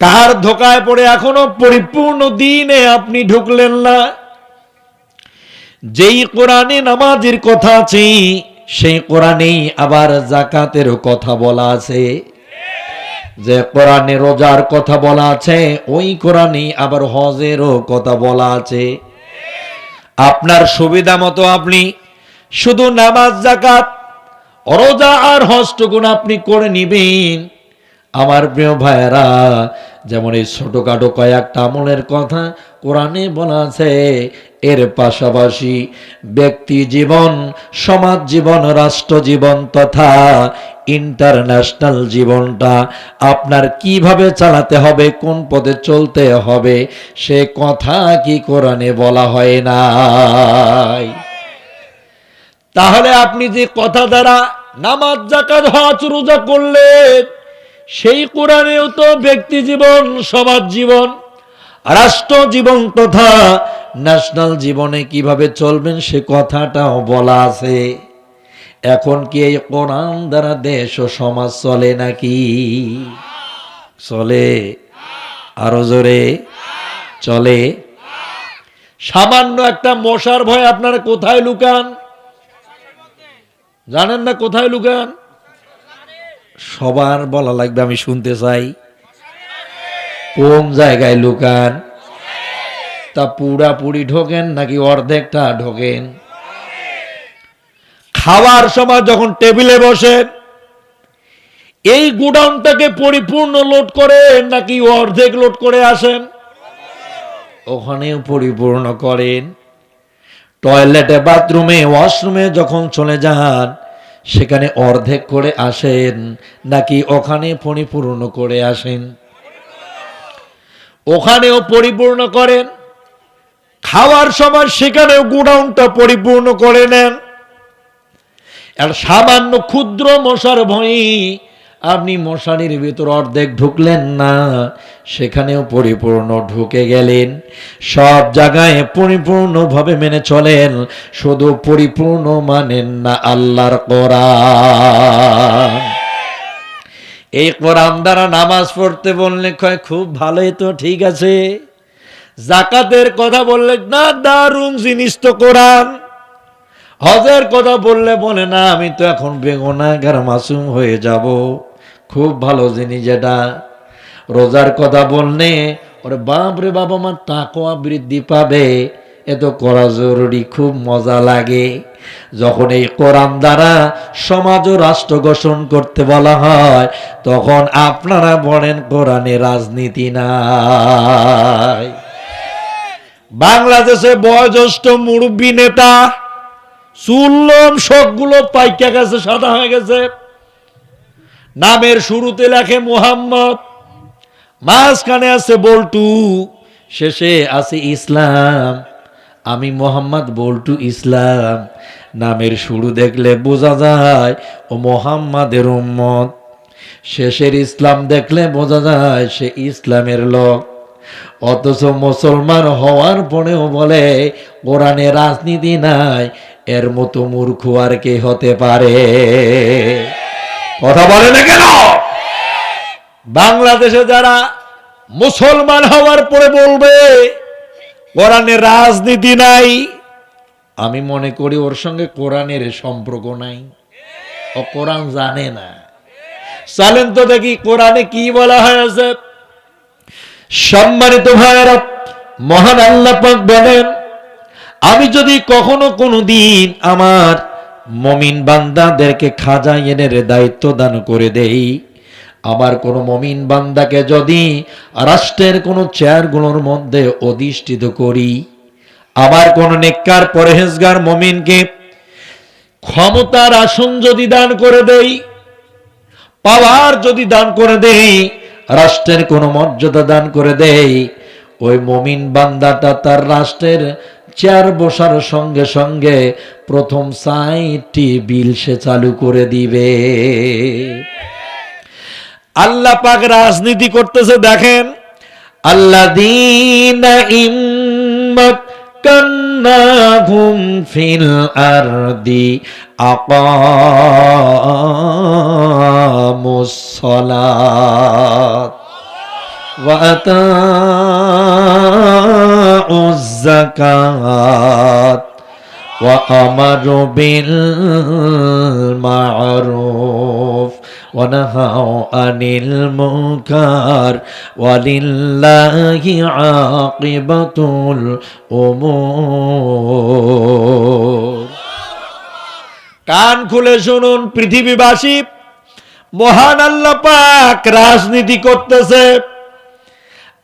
কার ধোকায় পড়ে এখনও পরিপূর্ণ দিনে আপনি ঢুকলেন না। যেই কোরআনে নামাজের কথা আছে, সেই কোরআনেই আবার জাকাতের কথা বলা আছে। যে কোরআনে রোজার কথা বলা আছে, ওই কোরআনে আবার হজেরও কথা বলা আছে। আপনার সুবিধা মতো আপনি শুধু নামাজ, জাকাত, রোজা আর হজটুকুন আপনি করে নিবেন। আমার প্রিয় ভাইয়েরা, যেমন এই ছোটখাটো কয়েকটা আমলের কথা কোরআনে বলা আছে, এর পাশাপাশি ব্যক্তি জীবন, সমাজ জীবন, রাষ্ট্র জীবন তথা ইন্টারন্যাশনাল জীবনটা আপনার কীভাবে চালাতে হবে, কোন পথে চলতে হবে, সে কথা কি কোরআনে বলা হয় নাই। তাহলে আপনি যে কথা দ্বারা নামাজ জাকাত হজ, রোজা করলেন সেই কোরআনেও তো ব্যক্তি জীবন, সমাজ জীবন, রাষ্ট্র জীবন তথা ন্যাশনাল জীবনে কীভাবে চলবেন সে কথাটাও বলা আছে। এখন কি এই কোরআন দ্বারা দেশ ও সমাজ চলে নাকি? চলে। আরও জোরে। চলে। সামান্য একটা মশার ভয় আপনারা কোথায় লুকান? জানেন না কোথায় লুকান? সবার বলা লাগবে, আমি শুনতে চাই। কোন জায়গায় লুকান? তা পুরা পুরি ঢোকেন নাকি অর্ধেকটা ঢোকেন? খাওয়ার সময় যখন টেবিলে বসেন, এই গুডাউনটাকে পরিপূর্ণ লোড করেন নাকি অর্ধেক লোড করে আসেন? ওখানেও পরিপূর্ণ করেন। টয়লেটে, বাথরুমে, ওয়াশরুমে যখন চলে যান সেখানে অর্ধেক করে আসেন, নাকি ওখানে পরিপূর্ণ করে আসেন? ওখানেও পরিপূর্ণ করেন, খাওয়ার সময় সেখানেও গোডাউনটা পরিপূর্ণ করে নেন। আর সামান্য ক্ষুদ্র মশার ভয়ে আপনি মশারির ভিতর অর্ধেক ঢুকলেন না, সেখানেও পরিপূর্ণ ঢুকে গেলেন। সব জায়গায় পরিপূর্ণভাবে মেনে চলেন, শুধু পরিপূর্ণ মানেন না আল্লাহর কোরআন। এই কোরআন দ্বারা নামাজ পড়তে বললে কয়, খুব ভালোই তো, ঠিক আছে। জাকাতের কথা বললে, না, দারুণ জিনিস তো কোরআন। হজের কথা বললে বলে, না, আমি তো এখন বেগুনাগার মাসুম হয়ে যাব। খুব ভালো জিনিস এটা রোজার কথা বললে, ওরে বাপ রে বাবা আমার টাকা বৃদ্ধি পাবে। এ তো করা জরুরি, খুব মজা লাগে। যখন এই কোরআন দ্বারা সমাজ ও রাষ্ট্র গঠন করতে বলা হয়, তখন আপনারা বলেন কোরআনে রাজনীতি নাই। বাংলাদেশে বয়োজ্যেষ্ঠ মুরব্বী নেতা চুল্লম সবগুলো পাইকা গেছে, সাদা হয়ে গেছে। নামের শুরুতে লেখে মোহাম্মদ, মাঝখানে আছে বল্টু, শেষে আছে ইসলাম। আমি মোহাম্মদ, বল্টু, ইসলাম। নামের শুরু দেখলে বোঝা যায়, ও মোহাম্মদের উম্মত। শেষের ইসলাম দেখলে বোঝা যায়, সে ইসলামের লোক। অথচ মুসলমান হওয়ার পরেও বলে, কোরআনে রাজনীতি নাই, এর মতো মূর্খ আর কে হতে পারে? কথা বলে না কেন? বাংলাদেশে যারা মুসলমান হওয়ার পরে বলবে, কোরআনে রাজনীতি নাই, আমি মনে করি ওর সঙ্গে কোরআনের সম্পর্ক নাই। ও কোরআন জানে না। চলেন তো দেখি কোরআনে কি বলা হয়েছে। সম্মানিত ভাইয়েরা, মহান আল্লাহ বলেন, আমি যদি কখনো কোনো দিন আমার মমিন বান্দাদেরকে খাজা এনের দায়িত্ব দান করে দেই। আমার কোনো মমিন বান্দাকে যদি রাষ্ট্রের কোনো চেয়ারগুলোর মধ্যে অধিষ্ঠিত করি, আমার কোন নেককার পরহেজগার মমিনকে ক্ষমতার আসন যদি দান করে দেই, পাওয়ার যদি দান করে দেই, রাষ্ট্রের কোনো মর্যাদা দান করে দেই, ওই মমিন বান্দাটা তার রাষ্ট্রের চেয়ার বসার সঙ্গে সঙ্গে প্রথম সাইটটি বিল সে চালু করে দিবে আল্লাহ পাক রাজনীতি করতেছে দেখেন আল্লাহ দিন ইম্মত কান্নাহুম ফিল আরদি আকামুস সালাত وأتاءوا الزكاة وأمروا بالمعروف ونهوا عن المنكر ولله عاقبة الأمور কান খুলে শুনুন পৃথিবীবাসী মহান আল্লাহ পাক রাজনীতি করতেছে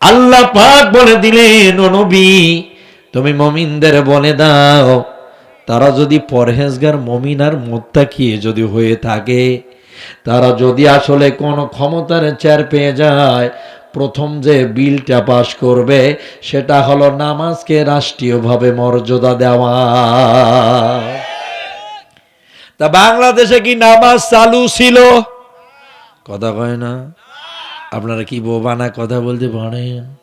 আল্লাহ পাক বলে দিলেন নবী, তুমি মমিনদের বলে দাও। তারা যদি পরহেজগার, মমিন আর মোত্তাকিয়ে যদি হয়ে থাকে, তারা যদি আসলে কোন ক্ষমতার চেয়ার পেয়ে যায়, প্রথম যে বিলটা পাশ করবে, সেটা হলো নামাজকে রাষ্ট্রীয়ভাবে মর্যাদা দেওয়া। তা বাংলাদেশে কি নামাজ চালু ছিল? কথা কয় না। আপনারা কি বোবানা কথা বলতে পারেন?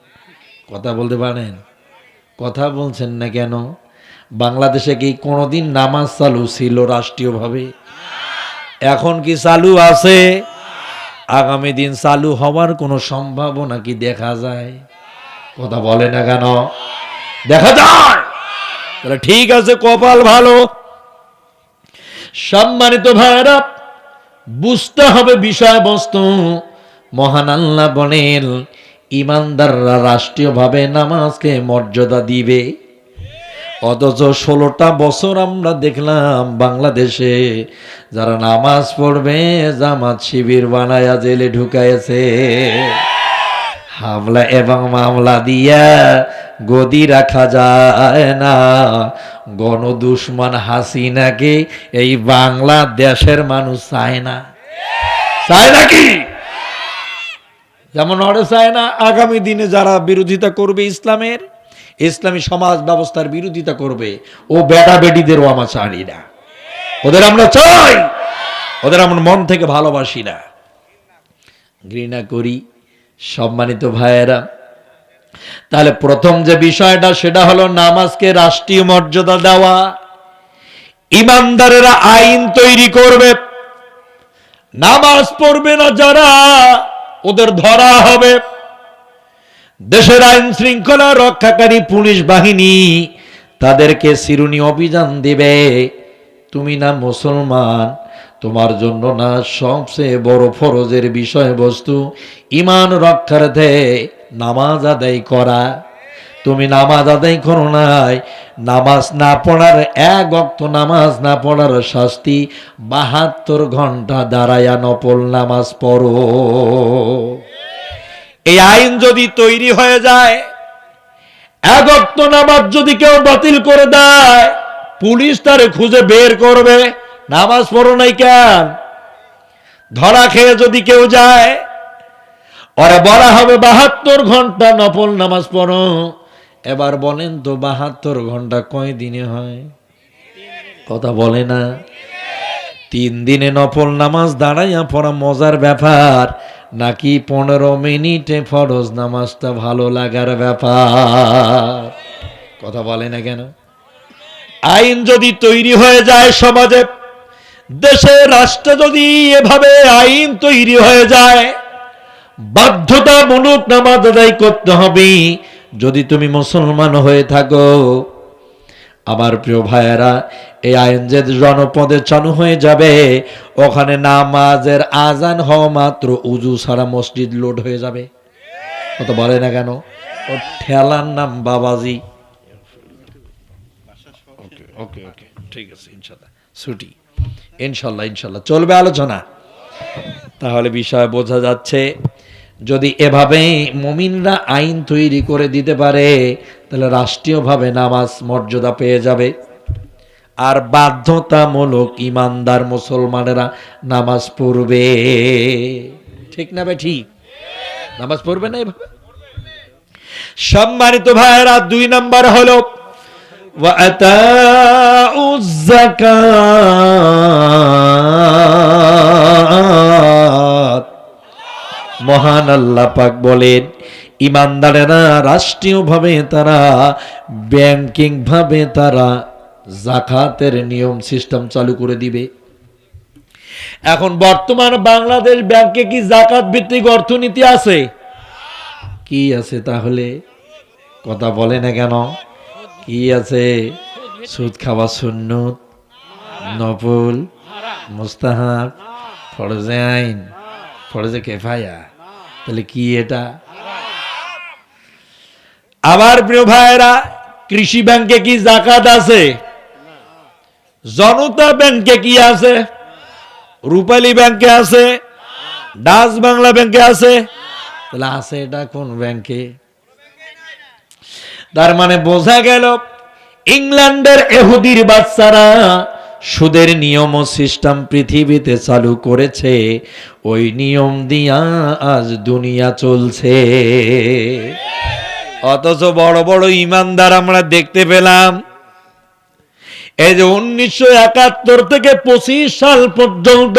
কথা বলতে পারেন? কথা বলছেন না কেন? বাংলাদেশে কি কোনোদিন নামাজ চালু ছিল রাষ্ট্রীয়ভাবে? এখন কি চালু আছে? আগামী দিন চালু হওয়ার কোনো সম্ভাবনা কি দেখা যায়? কথা বলে না কেন? দেখা যায়! তাহলে ঠিক আছে, কপাল ভালো। সম্মানিত ভাইরা বুঝতে হবে বিষয়বস্তু। মহান আল্লাহ বলেন, ইমানদাররা রাষ্ট্রীয়ভাবে নামাজকে মর্যাদা দিবে। অথচ ষোলোটা বছর আমরা দেখলাম বাংলাদেশে যারা নামাজ পড়বে, জামাত শিবির বানায়া জেলে ঢুকাইছে। হামলা এবং মামলা দিয়া গদি রাখা যায় না। গণ গণদুশ্মন হাসিনাকে এই বাংলাদেশের মানুষ চায় না। চায় নাকি যেমন ওরা চায় না আগামী দিনে যারা বিরোধিতা করবে ইসলামের, ইসলামী সমাজ ব্যবস্থার বিরোধিতা করবে, ও বেটা বেটিদেরও আমার চাই না। ওদের আমরা চাই, ওদের আমরা মন থেকে ভালোবাসি না। ঘৃণা করি, সম্মানিত ভাইয়েরা, তাহলে প্রথম যে বিষয়টা, সেটা হলো নামাজকে রাষ্ট্রীয় মর্যাদা দেওয়া। ইমানদারেরা আইন তৈরি করবে, নামাজ পড়বে না যারা ওদের ধরা হবে। দেশের আইন শৃঙ্খলা রক্ষাকারী পুলিশ বাহিনী তাদেরকে সিরুনি অভিযান দিবে। তুমি না মুসলমান, তোমার জন্য না সবচেয়ে বড় ফরজের বিষয়বস্তু, ইমান রক্ষার্থে নামাজ আদায় করা। তুমি নামাজ আদায় করো নাই। নামাজ না পড়ার এক অক্ত নামাজ না পড়ার শাস্তি বাহাত্তর ঘণ্টা দাঁড়ায়া নপল নামাজ পড়ো। এই আইন যদি তৈরি হয়ে যায়, এক অক্ত নামাজ যদি কেউ বাতিল করে দেয়, পুলিশ তারে খুঁজে বের করবে। নামাজ পড়ো নাই কেন? ধরা খেয়ে যদি কেউ যায়, ওরা বলা হবে বাহাত্তর ঘণ্টা নফল নামাজ পড়ো। এবার বলেন তো বাহাত্তর ঘণ্টা কয় দিনে হয়? কথা বলে না। তিন দিনে নফল নামাজ দাঁড়াইয়া পড়া মজার ব্যাপার, নাকি পনেরো মিনিটে ফরজ নামাজটা ভালো লাগার ব্যাপার? কথা বলে না কেন? আইন যদি তৈরি হয়ে যায় সমাজে, দেশে রাষ্ট্রে যদি এভাবে আইন তৈরি হয়ে যায়, বাধ্যতামূলক নামাজ আদায় করতে হবে। যদি তুমি মুসলমান হয়ে থাকো, আমার প্রিয় ভাইয়েরা, এই আইন যে জনপদে চালু হয়ে যাবে, ওখানে নামাজের আজান হওয়া মাত্র উজু সারা মসজিদ লোড হয়ে যাবে। কত বলে না কেন? ও ঠেলার নাম বাবাজি। ওকে ওকে ওকে, ঠিক আছে ইনশাল্লাহ ছুটি। ইনশাল্লাহ ইনশাল্লাহ চলবে আলোচনা। তাহলে বিষয় বোঝা যাচ্ছে যদি এভাবে মমিনরা আইন তৈরি করে দিতে পারে, তাহলে রাষ্ট্রীয়ভাবে নামাজ মর্যাদা পেয়ে যাবে। আর বাধ্যতামূলক ইমানদার মুসলমানেরা নামাজ পড়বে। ঠিক না ভাই ঠিক? নামাজ পড়বে না এভাবে? সম্মানিত ভাইরা দুই নাম্বার হল, ওয়া মহান আল্লাহ পাক বলেন, ইমানদারেরা রাষ্ট্রীয়ভাবে তারা ব্যাংকিং ভাবে তারা জাকাতের নিয়ম সিস্টেম চালু করে দিবে। এখন বর্তমান বাংলাদেশ ব্যাংকে কি জাকাত ভিত্তিক অর্থনীতি আছে? কি আছে তাহলে? কথা বলে না কেন? কি আছে? সুদ খাওয়া সুন্নত, নফল, মুস্তাহাব, ফরজে আইন, ফরজে কেফায়া। তাহলে কি এটা? আবার প্রিয় ভাইরা কৃষি ব্যাংকে কি জাকাত আছে? জনতা ব্যাংকে কি আছে? রূপালী ব্যাংকে আছে? ডাচ বাংলা ব্যাংকে আছে? তাহলে আছে এটা কোন ব্যাংকে? তার মানে বোঝা গেল, ইংল্যান্ডের এহুদির বাচ্চারা সুদের নিয়ম ও সিস্টেম পৃথিবীতে চালু করেছে। ওই নিয়ম দিয়া আজ দুনিয়া চলছে। অথচ বড় বড় ইমানদার আমরা দেখতে পেলাম। এই যে উনিশশো একাত্তর থেকে পঁচিশ সাল পর্যন্ত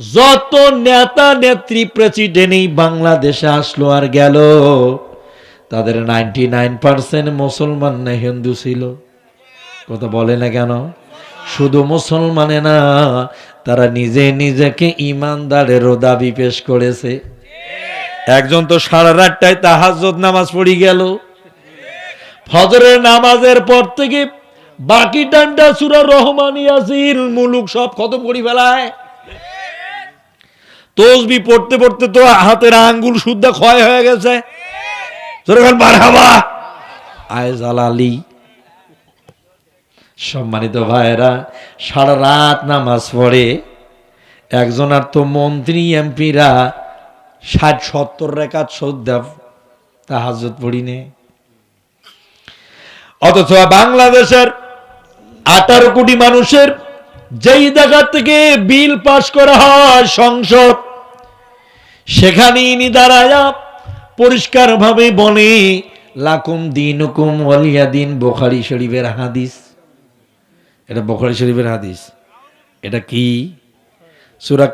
যত নেতা নেত্রী প্রেসিডেন্ট এই বাংলাদেশে আসলো আর গেল, তাদের নাইনটি নাইন পার্সেন্ট মুসলমান না হিন্দু ছিল? কথা বলে না কেন? শুধু মুসলমানে না, তারা নিজে নিজেকে ইমানদারেরও দাবি পেশ করেছে। একজন তো সারা রাতটায় তাহাজ্জুদ নামাজ পড়ি গেল। ফজরের নামাজের পর থেকে বাকি টানটা সুরা রহমানি আসিল মুলুক সব খতম করি ফেলায়। তসবি পড়তে পড়তে তো হাতের আঙ্গুল শুদ্ধ ক্ষয় হয়ে গেছে। আয় সম্মানিত ভাইয়েরা, সারা রাত নামাজ পড়ে একজন আর তো মন্ত্রী, এমপিরা ষাট, সত্তর রেখাত শ্রদ্ধা তাহাজত পড়িনে অথচ বাংলাদেশের আঠারো কোটি মানুষের যেই জায়গা থেকে বিল পাশ করা হয় সংসদ সেখানে ইনি দাঁড়ায়া পরিষ্কার ভাবে বলে লাকুম দিন হুকুম ওয়ালিয়া দিন বোখারি শরীফের হাদিস। এটা বখরি শরীফের হাদিস। এটা কি? সুরা